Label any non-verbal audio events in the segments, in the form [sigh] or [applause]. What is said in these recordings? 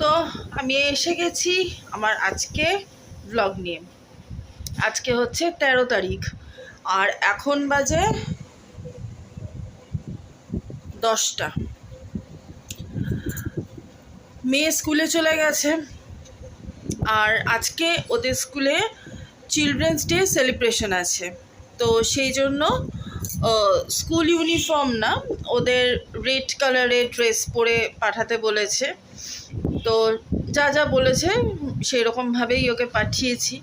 তো আমি এসে গেছি আমার আজকে ব্লগ নিয়ে। আজকে হচ্ছে তেরো তারিখ, আর এখন বাজে দশটা। মেয়ে স্কুলে চলে গেছে, আর আজকে ওদের স্কুলে চিলড্রেন্স ডে সেলিব্রেশন আছে। তো সেই জন্য স্কুল ইউনিফর্ম না, ওদের রেড কালারের ড্রেস পরে পাঠাতে বলেছে। তো যা যা বলেছে সেই রকমভাবেই ওকে পাঠিয়েছি।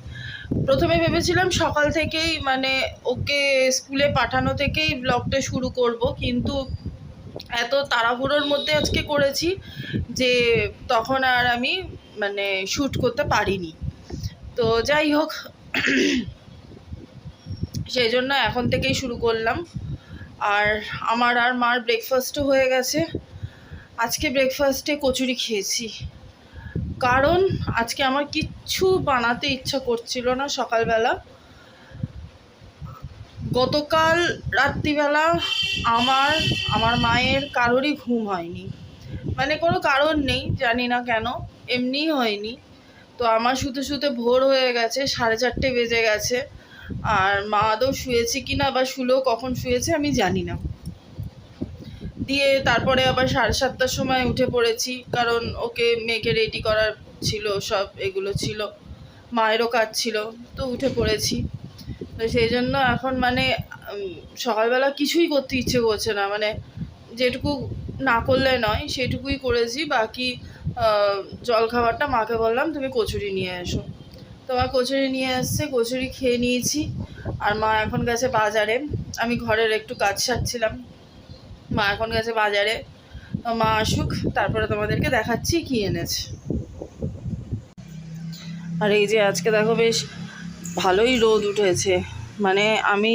প্রথমে ভেবেছিলাম সকাল থেকেই মানে ওকে স্কুলে পাঠানো থেকেই ব্লগটা শুরু করব, কিন্তু এত তাড়াহুড়োর মধ্যে আজকে করেছি যে তখন আর আমি মানে শ্যুট করতে পারিনি। তো যাই হোক [clears throat] সেই জন্য এখন থেকেই শুরু করলাম। আর আমার আর মার ব্রেকফাস্টও হয়ে গেছে। আজকে ব্রেকফাস্টে কচুরি খেয়েছি। কারণ আজকে আমার কিচ্ছু বানাতে ইচ্ছা করছিল না সকালবেলা। গতকাল রাত্রিবেলা আমার আমার মায়ের কারোরই ঘুম হয়নি। মানে কোনো কারণ নেই, জানি না কেন। এমনিই হয়নি। তো আমার শুতে শুতে ভোর হয়ে গেছে, সাড়ে চারটে বেজে গেছে। আর মা আদৌ শুয়েছে কি না বা শুলো, কখন শুয়েছে আমি জানি না। দিয়ে তারপরে আবার সাড়ে সাতটার সময় উঠে পড়েছি, কারণ ওকে মেয়েকে রেডি করার ছিল, সব এগুলো ছিল। মায়েরও কাজ ছিল, তো উঠে পড়েছি। তো সেই জন্য এখন মানে সকালবেলা কিছুই করতে ইচ্ছে করছে না। মানে যেটুকু না করলে নয়, সেটুকুই করেছি। বাকি আহ, জল খাবারটা মাকে বললাম তুমি কচুরি নিয়ে এসো। তো মা কচুরি নিয়ে এসছে কচুরি খেয়ে নিয়েছি। আর মা এখন গেছে বাজারে। আমি ঘরের একটু কাজ সারছিলাম। মা এখন গেছে বাজারে। মা আসুক তারপরে তোমাদেরকে দেখাচ্ছি কি এনেছে। আর এই যে আজকে দেখো বেশ ভালোই রোদ উঠেছে। মানে আমি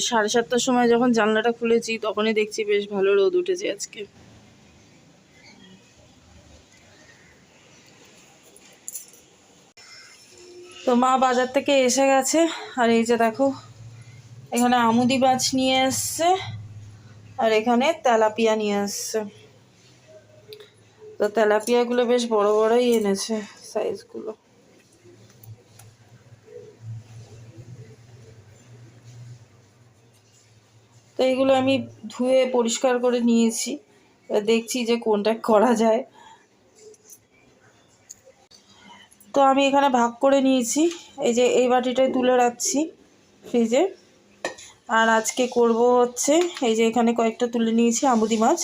সাড়ে সাতটার সময় যখন জানলাটা খুলেছি তখনই দেখছি বেশ ভালো রোদ উঠেছে আজকে। তো মা বাজার থেকে এসে গেছে। আর এই যে দেখো, এখানে আমুদি মাছ নিয়ে এসছে, আর এখানে তেলাপিয়া নিয়ে এসছে। তো তেলাপিয়াগুলো বেশ বড় বড়ই এনেছে সাইজগুলো তো এগুলো আমি ধুয়ে পরিষ্কার করে নিয়েছি। দেখছি যে কোনটা করা যায়। তো আমি এখানে ভাগ করে নিয়েছি। এই যে এই বাটিটায় তুলে রাখছি ফ্রিজে। আর আজকে করব হচ্ছে এই যে এখানে কয়েকটা তুলে নিয়েছি, আমুদি মাছ।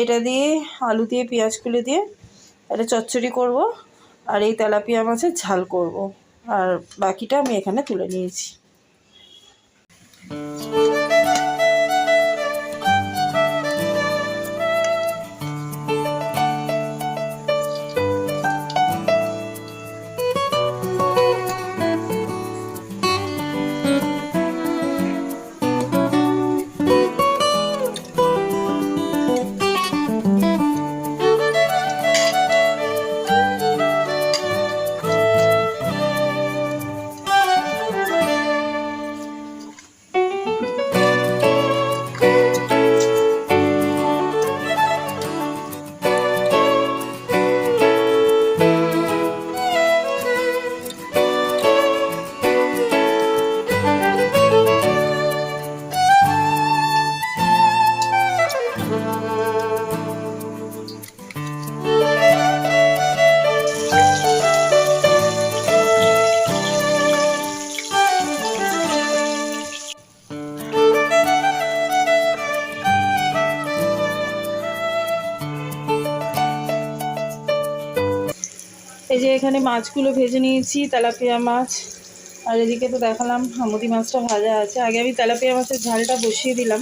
এটা দিয়ে আলু দিয়ে, পেঁয়াজ কুলে দিয়ে এটা চচ্চড়ি করব। আর এই তেলাপিয়া মাছের ঝাল করব। আর বাকিটা আমি এখানে তুলে নিয়েছি। এখানে মাছগুলো ভেজে নিয়েছি, তেলাপিয়া মাছ। আর এদিকে তো দেখালাম হামুদি মাছটা ভাজা আছে। আগে আমি তেলাপিয়া মাছের ঝালটা বসিয়ে দিলাম।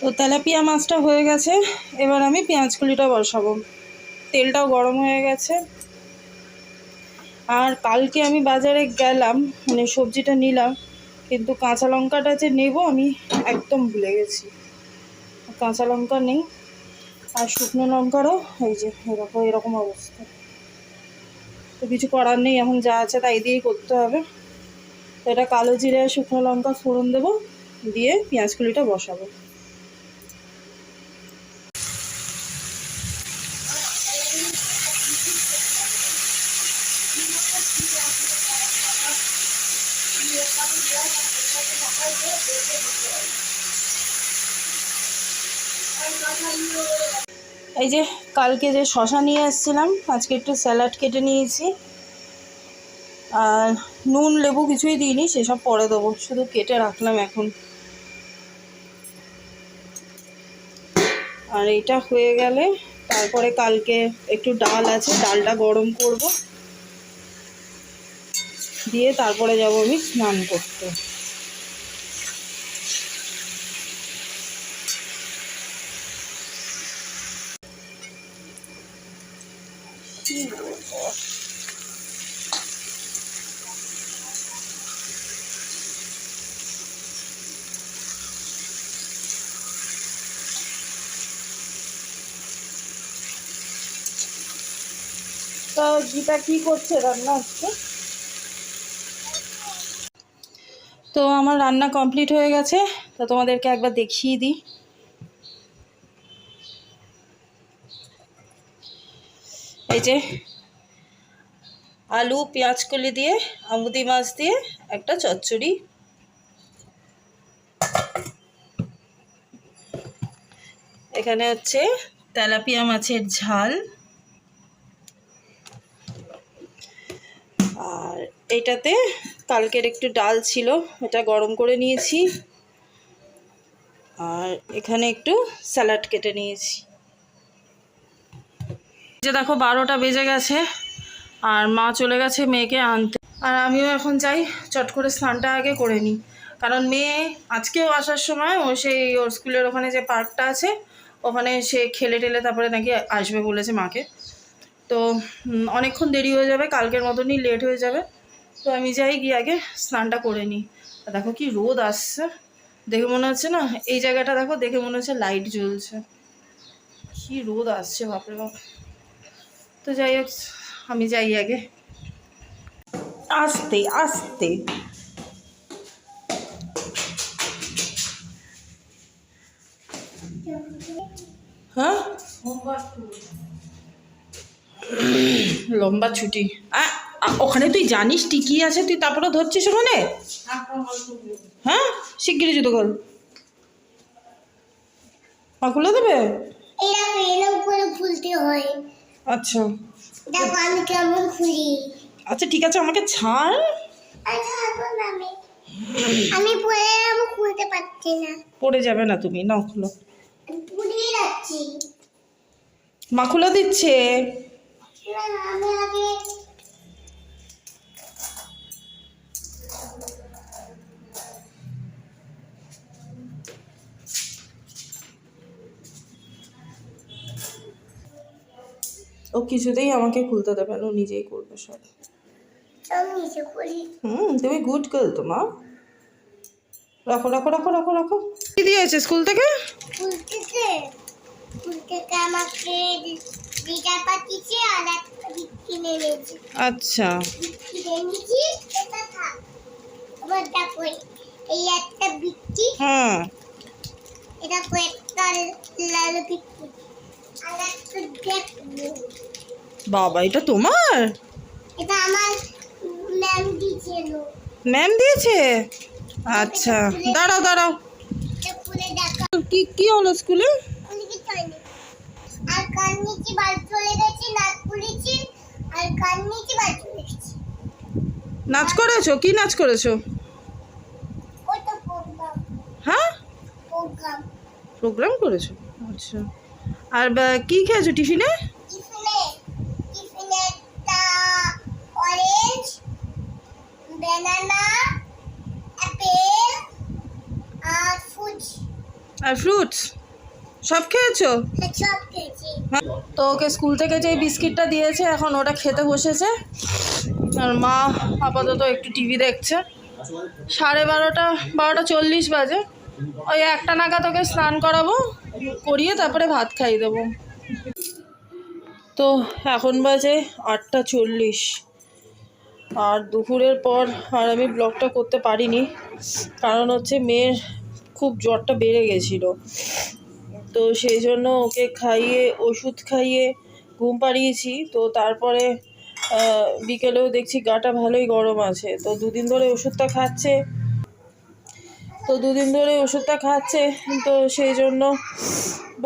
তো তেলাপিয়া মাছটা হয়ে গেছে। এবার আমি পেঁয়াজ কুলিটা বসাবো। তেলটাও গরম হয়ে গেছে। আর কালকে আমি বাজারে গেলাম মানে সবজিটা নিলাম, কিন্তু কাঁচা লঙ্কাটা যে নেব আমি একদম ভুলে গেছি। কাঁচা লঙ্কা নেই, আর শুকনো লঙ্কারও এই যে এরকম এরকম অবস্থা। তো কিছু করার নেই, এখন যা আছে তাই দিয়েই করতে হবে। তো এটা কালো জিরে শুকনো লঙ্কা ফোড়ন দেবো, দিয়ে এই যে কালকে যে শশা নিয়ে এসেছিলাম, আজকে একটু স্যালাড কেটে নিয়েছি। আর নুন, লেবু কিছুই দিইনি, সেসব পরে দেবো। শুধু কেটে রাখলাম এখন। আর এটা হয়ে গেলে তারপরে কালকে একটু ডাল আছে, ডালটা গরম করব। দিয়ে তারপরে যাব আমি স্নান করতে। তো গীতা কি করছে রান্না তো আমার রান্না কমপ্লিট হয়ে গেছে, তো তোমাদেরকে একবার দেখিয়ে দিই। এই যে আলু, পেঁয়াজ কলি দিয়ে, আমুদি মাছ দিয়ে একটা চচ্চড়ি। এখানে হচ্ছে তেলাপিয়া মাছের ঝাল। আর এটাতে কালকের একটু ডাল ছিল এটা গরম করে নিয়েছি। আর এখানে একটু স্যালাড কেটে নিয়েছি। যে দেখো বারোটা বেজে গেছে আর মা চলে গেছে মেয়েকে আনতে। আর আমিও এখন যাই, চট করে স্নানটা আগে করে নিই। কারণ মেয়ে আজকেও আসার সময় ও সেই ওর স্কুলের ওখানে যে পার্কটা আছে, ওখানে সে খেলে টেলে তারপরে নাকি আসবে বলেছে মাকে। তো অনেকক্ষণ দেরি হয়ে যাবে, কালকের মতনই লেট হয়ে যাবে। তো আমি যাই গিয়ে আগে স্নানটা করে নিই। আর দেখো কি রোদ আসছে। দেখে মনে হচ্ছে না, এই জায়গাটা দেখো, দেখে মনে হচ্ছে লাইট জ্বলছে। কি রোদ আসছে, বাপরে বাপ। তো যাই হোক আমি যাই আগে। আস্তে আস্তে। হ্যাঁ? লম্বা ছুটি। ওখানে তুই জানিস টিকি আছে? তুই তারপরে ধরছিস ওখানে? হ্যাঁ? শিগগিরি জুতো কর পা খুলে দেবে? এরকম এরকম করে খুলতে হয়। আচ্ছা। দেখো আমি কেমন খুলি? আচ্ছা ঠিক আছে আমাকে ছাড়। আচ্ছা আমি। আমি পরে আমি খুলতে পারছি না। পড়ে যাবে না তুমি নাও খুলো। পুড়িয়ে যাচ্ছি। মা খুলে দিচ্ছে। আমি আগে ও কিছুতেই আমাকে খুলতে দেবে না ও নিজেই করবে সব। নিচে করি। হুম তুমি গুড গার্ল তো মা। রাখো রাখো রাখো রাখো রাখো। কি দিয়েছে স্কুল থেকে? খুলতেছে খুলতেছে আমাকে দিদা পাঠিয়েছে আর একটা বিক্রি নেমেছে আচ্ছা। বিক্রি এনেছি এটা থাক। আবার দেখো এই একটা বিক্রি। হ্যাঁ। এটা কয়েকটা লাল বিক্রি। দেখব বাবা এটা তোমার? এটা আমার ম্যাম দিয়েছিল। ম্যাম দিয়েছে? আচ্ছা দাঁড়াও দাঁড়াও। কি কি হলো স্কুলে? আর কান নিচে বাল চলে গেছে নাক খুলেছি আর কান নিচে বাল চলে গেছে। নাচ করেছ? কি নাচ করেছ? হ্যাঁ? প্রোগ্রাম করেছ? আচ্ছা। আর কি খেয়েছো টিফিনে? আর ফ্রুট ফ্রুটস সব খেয়েছো? সব খেয়েছি। তো ওকে স্কুল থেকে যে বিস্কিটটা দিয়েছে এখন ওটা খেতে বসেছে। আর মা আপাতত একটু টিভি দেখছে। সাড়ে বারোটা বারোটা চল্লিশ বাজে। ওই একটা নাগাদ ওকে স্নান করাবো। করিয়ে তারপরে ভাত খাইয়ে দেবো। তো এখন বাজে আটটা চল্লিশ। আর দুপুরের পর আর আমি ব্লগটা করতে পারিনি, কারণ হচ্ছে মেয়ের খুব জ্বরটা বেড়ে গেছিল। তো সেই জন্য ওকে খাইয়ে, ওষুধ খাইয়ে ঘুম পাড়িয়েছি। তো তারপরে বিকেলেও দেখছি গাটা ভালোই গরম আছে। তো দুদিন ধরে ওষুধটা খাচ্ছে তো দুদিন ধরে ওষুধটা খাচ্ছে, তো সেই জন্য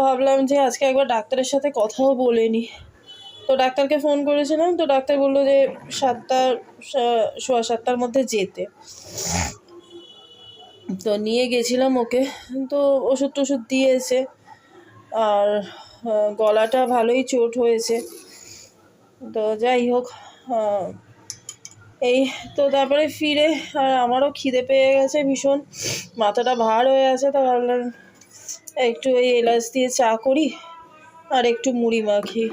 ভাবলাম যে আজকে একবার ডাক্তারের সাথে কথাও বলে নি। তো ডাক্তারকে ফোন করেছিলাম, তো ডাক্তার বলল যে সাতটা সোয়া সাতটার মধ্যে যেতে। তো নিয়ে গেছিলাম ওকে, তো ওষুধ টষুধ দিয়েছে, আর গলাটা ভালোই চোট হয়েছে। তো যাই হোক এই তো তারপরে ফিরে, আর আমারও খিদে পেয়ে গেছে ভীষণ। মাথাটা ভার হয়ে আছে, তো ভাবলাম একটু এই এলাচ দিয়ে চা করি আর একটু মুড়ি মাখি।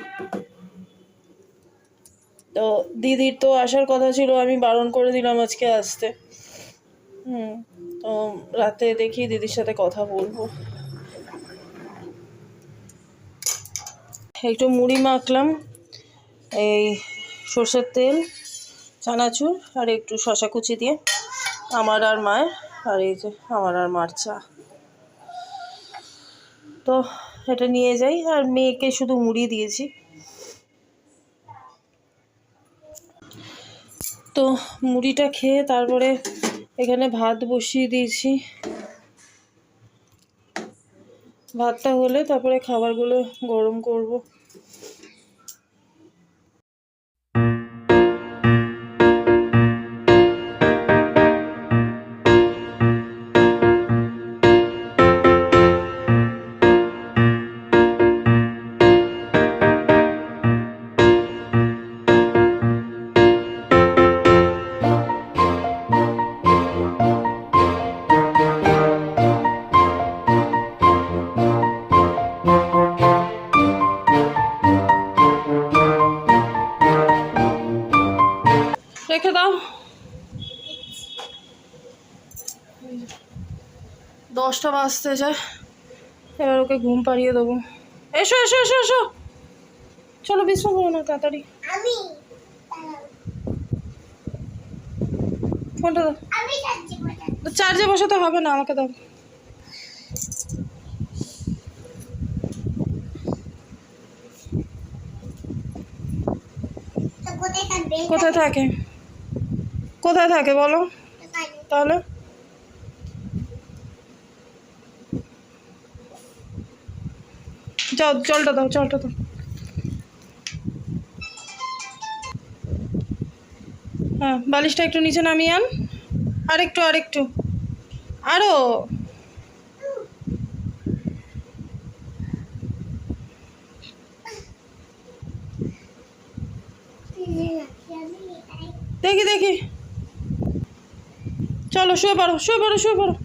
তো দিদির তো আসার কথা ছিল, আমি বারণ করে দিলাম আজকে আসতে। হুম, তো রাতে দেখি দিদির সাথে কথা বলব। একটু মুড়ি মাখলাম, এই সর্ষের তেল। চানাচুর আর একটু শশা কুচি দিয়ে, আমার আর মায়ের আর এই যে আমার আর মার চা। তো এটা নিয়ে যাই আর মেয়েকে শুধু মুড়ি দিয়েছি। তো মুড়িটা খেয়ে তারপরে এখানে ভাত বসিয়ে দিয়েছি। ভাতটা হলে তারপরে খাবারগুলো গরম করব। দশটা বাজতে যায়। এবার ওকে ঘুম পাড়িয়ে দেবো। এসো এসো এসো এসো। চলো বিশ্রাম করো না তাড়াতাড়ি। ফোনটা দাও। চার্জে বসাতে হবে না আমাকে দাও। কোথায় থাকে? কোথায় থাকে বলো? তাহলে? যাও, জলটা দাও জলটা দাও। হ্যাঁ বালিশটা একটু নিচে নামিয়ে আন। আরেকটু আরেকটু। আরও। দেখি দেখি। চলো, শুয়ে পড়ো শুয়ে পড়ো শুয়ে পড়ো হ্যাঁ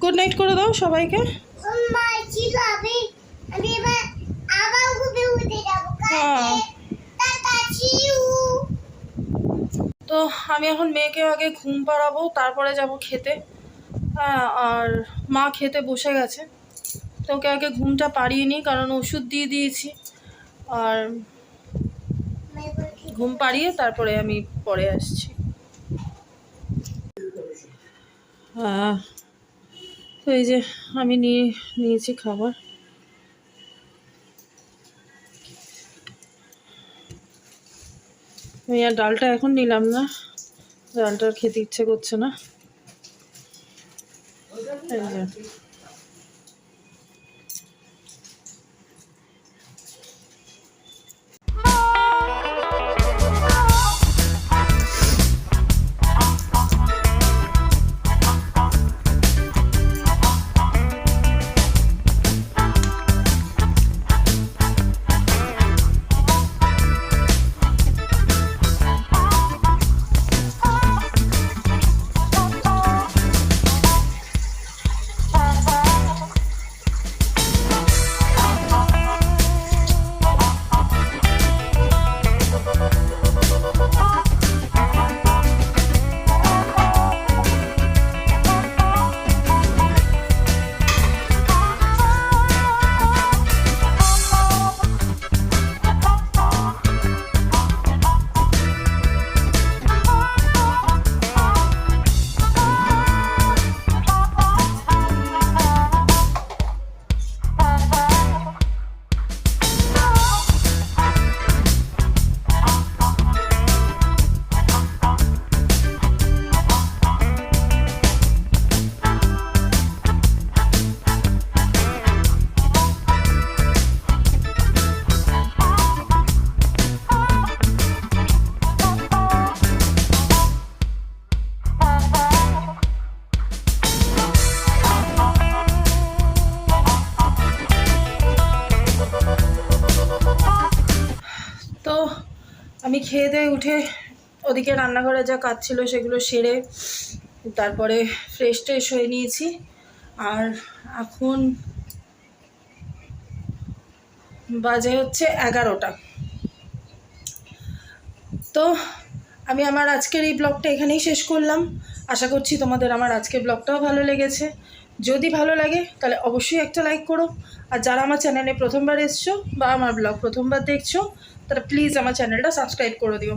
গুড নাইট করে দাও সবাইকে। হ্যাঁ। তো আমি এখন মেয়েকে আগে ঘুম পাড়াবো তারপরে যাব খেতে। হ্যাঁ আর মা খেতে বসে গেছে। তো ওকে আগে ঘুমটা পাড়িয়ে নিই কারণ ওষুধ দিয়ে দিয়েছি। আর ঘুম পাড়িয়ে তারপরে আমি পরে আসছি। হ্যাঁ তো এই যে আমি নিয়ে নিয়েছি খাবার। আমি আর ডালটা এখন নিলাম না। ডালটা খেতে ইচ্ছে করছে না। ওদিকে রান্নাঘরে যা কাজ ছিল সেগুলো সেরে তারপরে ফ্রেশ ট্রেশ হয়ে নিয়েছি। আর এখন বাজে হচ্ছে এগারোটা। তো আমি আমার আজকের এই ব্লগটা এখানেই শেষ করলাম। আশা করছি তোমাদের আমার আজকের ব্লগটাও ভালো লেগেছে। যদি ভালো লাগে তাহলে অবশ্যই একটা লাইক করো। আর যারা আমার চ্যানেলে প্রথমবার এসছো বা আমার ব্লগ প্রথমবার দেখছ, তারা প্লিজ আমার চ্যানেলটা সাবস্ক্রাইব করে দিও।